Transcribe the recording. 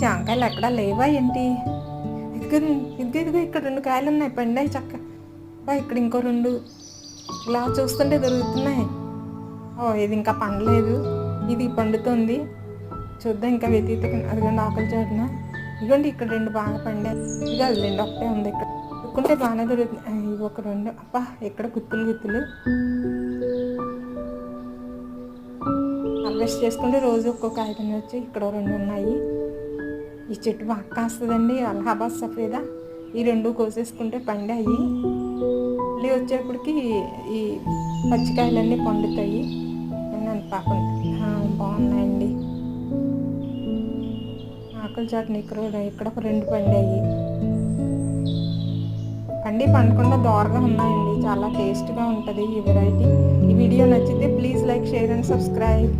జాంకాయలు ఎక్కడా లేవా ఏంటి? ఇదిగో ఇదిగో ఇదిగో ఇక్కడ రెండు కాయలు ఉన్నాయి పండాయి చక్క. బా ఇక్కడ ఇంకో రెండు. ఇలా చూస్తుంటే దొరుకుతున్నాయి. ఓ ఇది ఇంకా పండలేదు. ఇది పండుతుంది. చూద్దాం ఇంకా వెతికి అదిగోండి ఆకలి చోటున. ఇదిగోండి ఇక్కడ రెండు బాగా పండాయి. ఇది అది రెండు ఒకటే ఉంది ఇక్కడ. దుక్కుంటే బాగానే దొరుకుతుంది ఇవి ఒక రెండు. అబ్బా ఇక్కడ గుత్తులు గుత్తులు. హార్వెస్ట్ చేసుకుంటే రోజు ఒక్కొక్క కాయ వచ్చి ఇక్కడ రెండు ఉన్నాయి. ఈ చెట్టు బాగా కాస్తుందండి అలహాబాద్ సఫేదా. ఈ రెండు కోసేసుకుంటే పండాయి. మళ్ళీ వచ్చేప్పటికి ఈ పచ్చికాయలన్నీ పండుతాయి. నన్ను పాపం. బాగున్నాయండి. ఆకుల చాటుని ఇక్కడ ఇక్కడ ఒక రెండు పండాయి. పండి పండకుండా దోరగా ఉన్నాయండి. చాలా టేస్ట్గా ఉంటుంది ఈ వెరైటీ. ఈ వీడియో నచ్చితే please like share and subscribe.